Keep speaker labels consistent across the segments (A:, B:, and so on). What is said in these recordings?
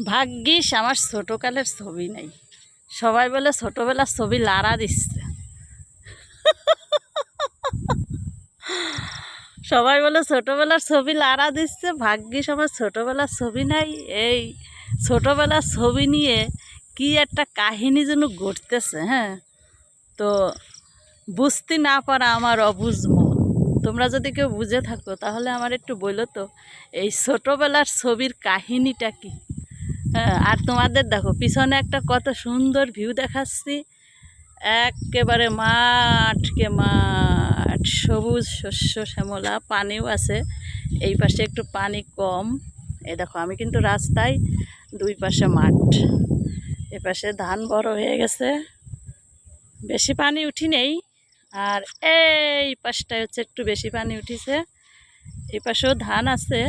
A: ভাগ্যিস আমার ছোটোকালের ছবি নেই। সবাই বলে ছোটোবেলার ছবি লাড়া দিচ্ছে। সবাই বলে ছোটোবেলার ছবি লাড়া দিচ্ছে, ভাগ্যিস আমার ছোটোবেলার ছবি নাই। এই ছোটোবেলার ছবি নিয়ে কি একটা কাহিনী যেন ঘটতেছে হ্যাঁ? তো বুঝতে না পারা আমার অবুঝ মন। তোমরা যদি কেউ বুঝে থাকো, তাহলে আমার একটু বলো তো, এই ছোটোবেলার ছবির কাহিনীটা কি? হ্যাঁ আর তোমাদের দেখো, পিছনে একটা কত সুন্দর ভিউ দেখাচ্ছি। একেবারে মাঠকে মাঠ, সবুজ শস্য শ্যামলা, পানিও আছে। এই পাশে একটু পানি কম। এ দেখো, আমি কিন্তু রাস্তায় দুই পাশে মাঠ। এ পাশে ধান বড় হয়ে গেছে। বেশি পানি উঠি নেই। আর এই পাশটায় হচ্ছে একটু বেশি পানি উঠিছে। এই পাশেও ধান আছে।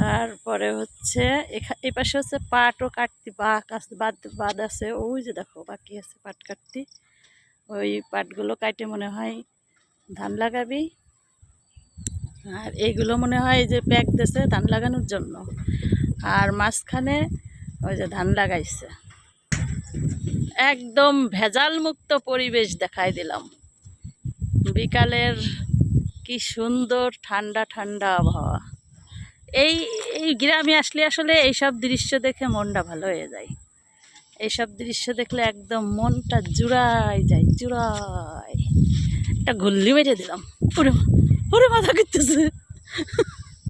A: তারপরে হচ্ছে এই পাশে হচ্ছে পাটও কাটতি বাক আছে বাদ বাদ আছে। ওই যে দেখো বাকি আছে পাট কাটতি। ওই পাটগুলো কাটে মনে হয় ধান লাগাবি। আর এইগুলো মনে হয় যে প্যাক দিছে ধান লাগানোর জন্য। আর মাঝখানে ওই যে ধান লাগাইছে। একদম ভেজাল মুক্ত পরিবেশ দেখাই দিলাম। বিকালের কি সুন্দর ঠান্ডা ঠান্ডা আবহাওয়া। এই এই গ্রামে আসলে আসলে এইসব দৃশ্য দেখে মনটা ভালো হয়ে যায়। এইসব দৃশ্য দেখলে একদম মনটা জুড়াই যায় জুড়াই একটা গুল্লি মেরে দিলাম। পুরো পুরো মাথা করতেছে